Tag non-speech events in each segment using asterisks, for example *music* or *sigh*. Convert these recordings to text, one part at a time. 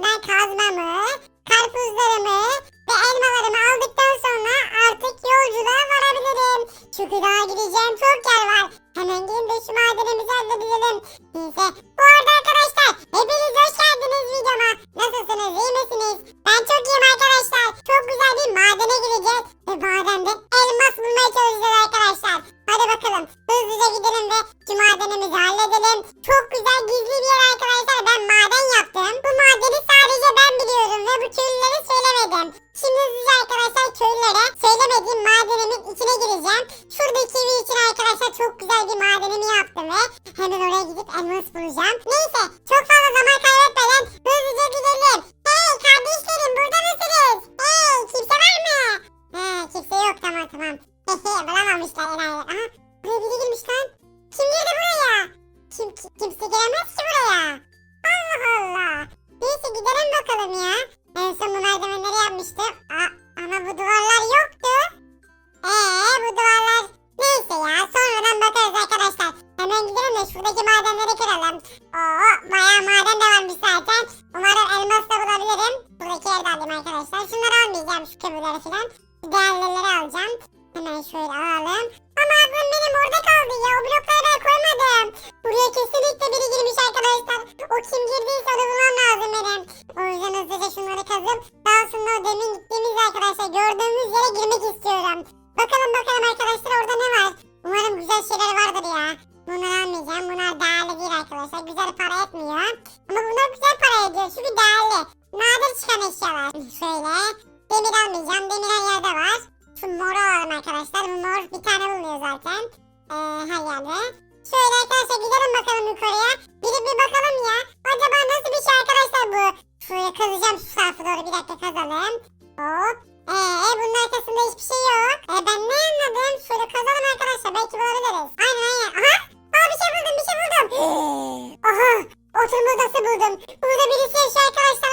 buradan kazmamı, karpuzlarımı ve elmalarımı aldıktan sonra artık yolculuğa varabilirim. Çünkü daha gideceğim çok yer var. Hemen gelin de şu madenimizi halledelim. Neyse bu arada arkadaşlar hepiniz hoş geldiniz videoma. Nasılsınız iyi misiniz? Ben çok iyiyim arkadaşlar. Çok güzel bir madene gireceğiz. Ve madende elmas bulmaya çalışacağız arkadaşlar. Hadi bakalım hızlıca gidelim ve şu madenimizi halledelim. Çok güzel gizli bir yer arkadaşlar. Ben maden yaptım. Bu madeni sadece ben biliyorum ve bu köylülere söylemedim. Şimdi hızlıca arkadaşlar köylülere söylemediğim madenimin içine gireceğim. Şuradaki evi için arkadaşlar çok güzel bir madenimi yaptım ve hemen oraya gidip elmas bulacağım. Neyse çok fazla zaman O kim girdiyse onu bulmam lazım benim. O yüzden hızlıca şunları kazıp daha sonra o demin gittiğimiz arkadaşlar gördüğümüz yere girmek istiyorum. Bakalım bakalım arkadaşlar orada ne var? Umarım güzel şeyler vardır ya. Bunları almayacağım. Bunlar değerli değil arkadaşlar. Güzel para etmiyor. Ama bunlar güzel para ediyor. Çünkü değerli. Nadir çıkan eşyalar. Şöyle. Demir almayacağım. Demir her yerde var. Şu moru alalım arkadaşlar. Bu mor bir tane buluyor zaten. Ee, her yerde. Şöyle arkadaşlar gidelim bakalım yukarıya. Gidip bir bakalım ya. Acaba nasıl bir şey arkadaşlar bu? Şöyle kazacağım şu tarafa doğru. Bir dakika kazalım. Hop. Ee, bunun arkasında hiçbir şey yok. Ee, ben ne anladım? Şöyle kazalım arkadaşlar. Belki bulabiliriz. Aynen aynen. Aha. Aa bir şey buldum bir şey buldum. Aha. Oturma odası buldum. Burada birisi yaşıyor arkadaşlar.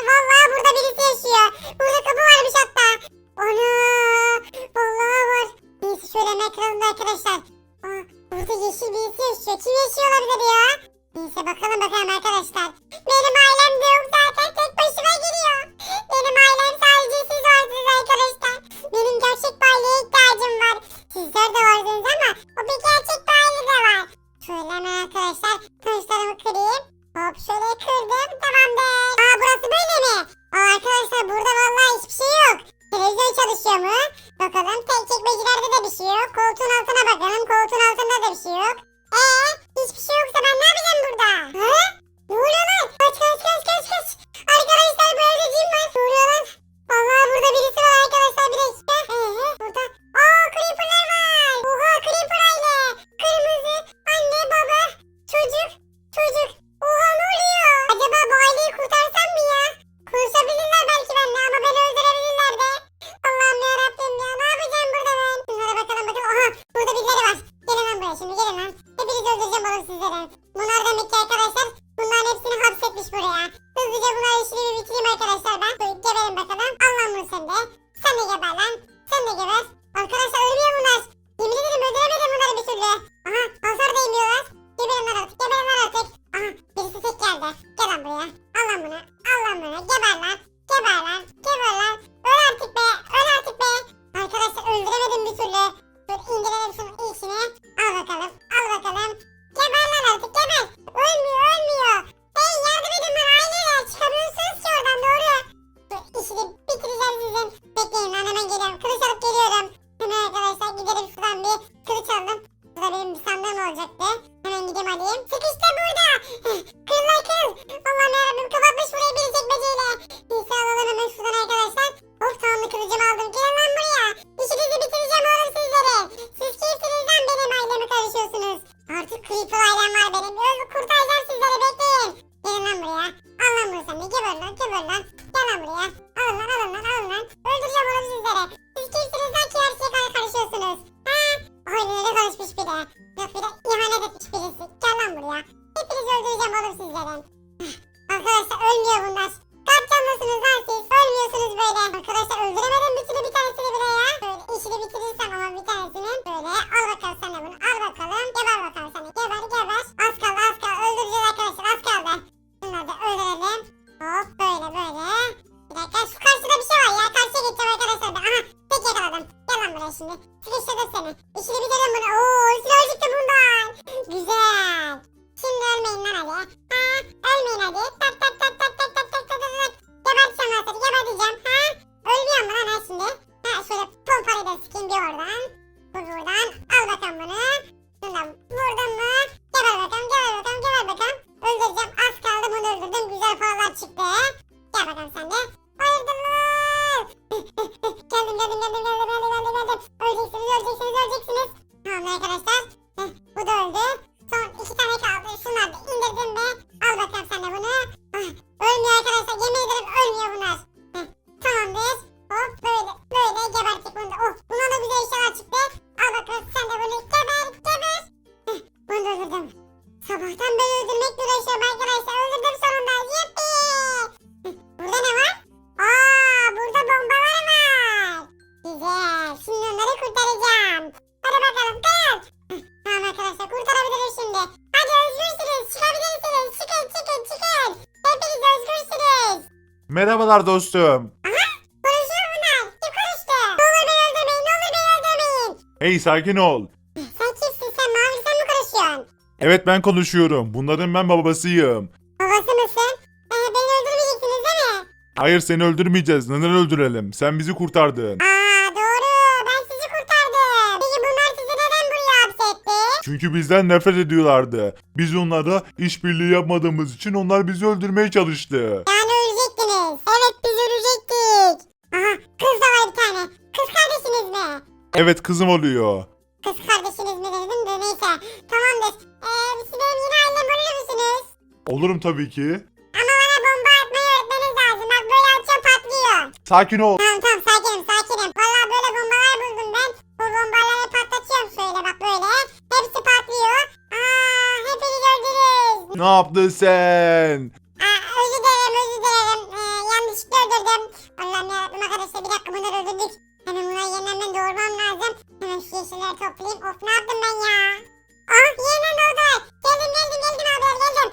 Lan bunu. Geber lan. Geber lan. Geber lan. Öl artık be. Öl artık be. Arkadaşlar öldüremedim bir türlü. Dur indirelim şunun iyisini. Al bakalım. Al bakalım. Geber lan artık geber. Ölmüyor ölmüyor. Hey yardım edin bana aileler. Çıkamıyorsunuz ki oradan doğru. Dur işini bitireceğim sizin. Bekleyin lan hemen geliyorum. Kılıç alıp geliyorum. Hemen arkadaşlar gidelim şuradan bir kılıç aldım. Burada benim bir sandığım olacaktı. Hemen gideyim alayım. Merhabalar dostum. Konuşuyor bunlar. Kim konuştu? Ne olur beni öldürmeyin. Ne olur beni öldürmeyin. Hey sakin ol. Sen kimsin sen? Mavi sen mi konuşuyorsun? Evet ben konuşuyorum. Bunların ben babasıyım. Babası mısın? Ee, beni öldürmeyeceksiniz değil mi? Hayır seni öldürmeyeceğiz. Neden öldürelim? Sen bizi kurtardın. Aa doğru. Ben sizi kurtardım. Peki bunlar sizi neden buraya hapsetti? Çünkü bizden nefret ediyorlardı. Biz onlara işbirliği yapmadığımız için onlar bizi öldürmeye çalıştı. Yani Evet kızım oluyor. Kız kardeşiniz mi dedim de neyse. Tamamdır. Ee, siz benim yine ailem olur musunuz? Olurum tabii ki. Ama bana bomba atmayı öğretmeniz lazım. Bak böyle atacağım patlıyor. Sakin ol. Tamam tamam sakinim sakinim. Valla böyle bombalar buldum ben. Bu bombaları patlatıyorum şöyle bak böyle. Hepsi patlıyor. Aa hepiniz öldürürüz. Ne yaptın sen? Hemen şu yeşilleri toplayayım. Of ne yaptım ben ya? Ah yeniden doğdular. Geldim geldim geldim abiler geldim.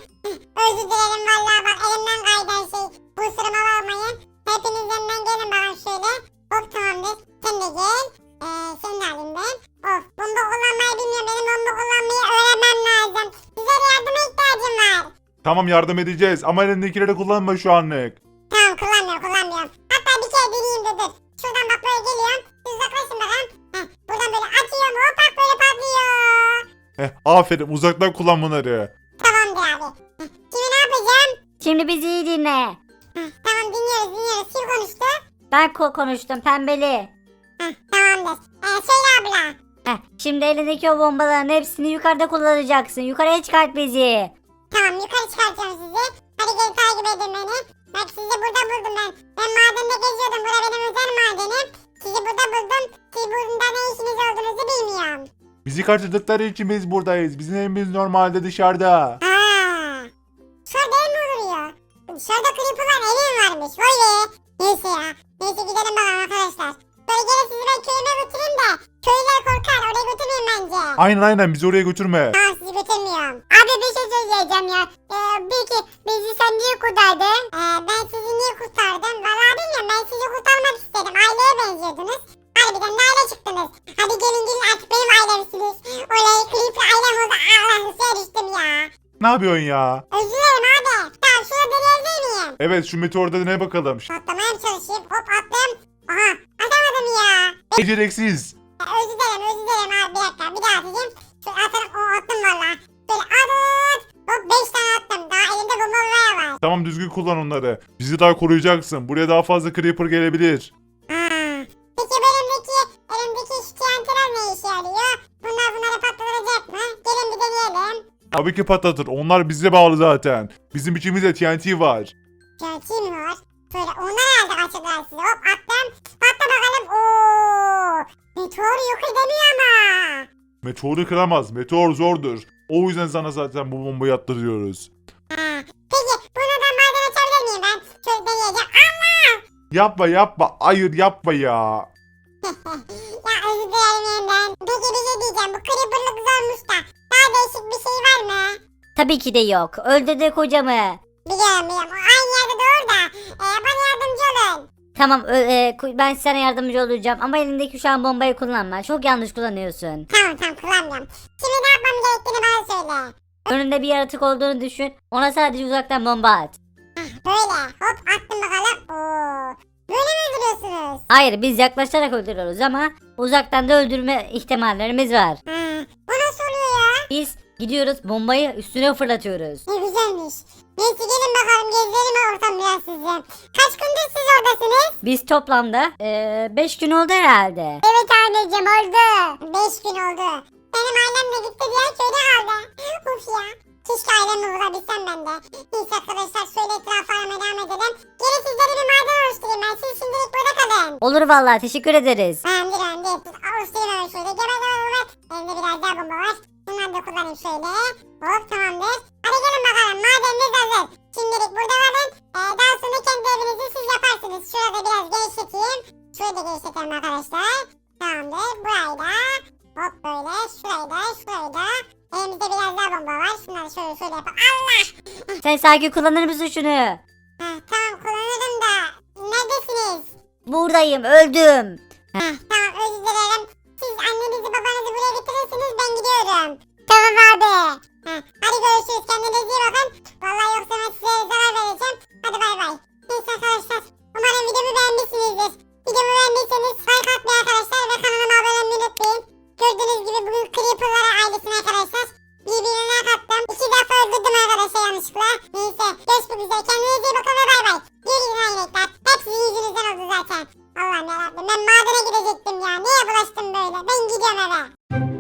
Özür dilerim vallahi bak elimden kaydı her şey. Bu sırama bakmayın. Hepiniz yanından gelin bana şöyle. Hop tamamdır. Sen de gel. Ee, seni de alayım ben. Of bomba kullanmayı bilmiyorum. Benim bomba kullanmayı öğrenmem lazım. Size yardıma ihtiyacım var. Tamam yardım edeceğiz ama elindekileri kullanma şu anlık. Aferin uzaktan kullan bunları. Tamamdır abi. Şimdi ne yapacağım? Şimdi bizi iyi dinle. Heh, tamam dinliyoruz dinliyoruz. Kim konuştu? Ben ko- konuştum pembeli. Heh, tamamdır. Ee, söyle abla. Heh, şimdi elindeki o bombaların hepsini yukarıda kullanacaksın. Yukarıya çıkart bizi. Tamam yukarı çıkartıyorum sizi. Hadi gelin takip edin beni. Bak sizi burada buldum ben. Ben madende geziyordum. Bura benim Bizi kaçırdıkları için biz buradayız. Bizim evimiz normalde dışarıda. Aa, Şurada ev mi olur ya? Dışarıda creeper'lar evi mi varmış? Vay be. Neyse ya. Neyse gidelim bakalım arkadaşlar. Böyle gelin sizi ben köyüme götüreyim de. Köylüler korkar. Oraya götürmeyin bence. Aynen aynen bizi oraya götürme. Tamam sizi götürmüyorum. Abi bir şey söyleyeceğim ya. Ee, peki bizi sen niye kurtardın? Ee, ben sizi niye kurtardım? Valla bilmiyorum. Ben sizi kurtarmak istedim. Aileye benziyordunuz. Harbiden ne aile çıktınız? Hadi gelin gelin artık benim ailemsiniz. Oley creeper ailem oldu. Allah suya düştüm ya. Ne yapıyorsun ya? Özür dilerim abi. Tamam şurada deneyebilir miyim? Evet şu meteorda ne bakalım. Patlamaya mı çalışayım? Hop attım. Aha atamadım ya. Beceriksiz. Ya, Özür dilerim özür dilerim abi bir dakika. Bir daha atacağım. Şöyle atarım. O attım valla. Böyle at. Hop 5 tane attım. Daha elimde bomba var. Tamam düzgün kullan onları. Bizi daha koruyacaksın. Buraya daha fazla creeper gelebilir. Tabii ki patlatır. Onlar bize bağlı zaten. Bizim içimizde TNT var. TNT mi var? Şöyle onlar herhalde açıklar size. Hop attım. Patla bakalım. Oo. Meteor yok edemiyor ama. Meteoru kıramaz. Meteor zordur. O yüzden sana zaten bu bombayı attırıyoruz. Ha. Peki bunlardan maden açabilir miyim ben? Şöyle deneyeceğim. Allah! Yapma yapma. Hayır yapma ya. *laughs* ya özür dilerim yeniden. Peki bir şey diyeceğim. Bu creeper'lık zormuş da. Daha değişik bir şey var mı? Tabii ki de yok. Öldürdük hocamı. Biliyorum biliyorum. O aynı yerde doğru da. E, bana yardımcı olun. Tamam ö- e, ku- ben sana yardımcı olacağım ama elindeki şu an bombayı kullanma. Çok yanlış kullanıyorsun. Tamam tamam kullanmıyorum. Şimdi ne yapmam gerektiğini bana söyle. Önünde bir yaratık olduğunu düşün. Ona sadece uzaktan bomba at. Böyle hop attım bakalım. Oo. Böyle mi öldürüyorsunuz? Hayır biz yaklaşarak öldürüyoruz ama uzaktan da öldürme ihtimallerimiz var. Ha. Biz gidiyoruz bombayı üstüne fırlatıyoruz. Ne güzelmiş. Neyse gelin bakalım gezelim ortam biraz sizi. Kaç gündür siz oradasınız? Biz toplamda 5 gün oldu herhalde. Evet anneciğim oldu. Beş gün oldu. Benim ailem de gitti diye köyde kaldı. Uf ya. Keşke ailemi bulabilsem ben de. Neyse arkadaşlar şöyle etrafı aramaya devam edelim. Geri sizlere bir maden oluşturayım ben. Siz şimdilik burada kalın. Olur vallahi teşekkür ederiz. Beğendi beğendi. Oluşturayım hemen şöyle. Geber geber geber. Elimde biraz daha bomba var. Bunları da kullanayım şöyle. Hop tamamdır. Hadi gelin bakalım madeniniz hazır. Şimdilik burada kalın. Ee, daha sonra kendi evinizi siz yaparsınız. Şurada biraz genişleteyim. Şurayı da genişletelim arkadaşlar. Tamamdır. Burayı da. Hop böyle. Şurayı da. Şurayı da. Elimizde biraz daha bomba var. Şunları şöyle şöyle yapalım. Allah! Sen sanki kullanır mısın şunu? Heh, tamam kullanırım da. Neredesiniz? Buradayım öldüm. Heh, tamam neyse. Görüşmek üzere. Kendinize iyi bakın ve bay bay. Geri yine yemekler. Hepsi yüzünüzden oldu zaten. Allah'ım yarabbim ben madene gidecektim ya. Niye bulaştım böyle? Ben gidiyorum eve.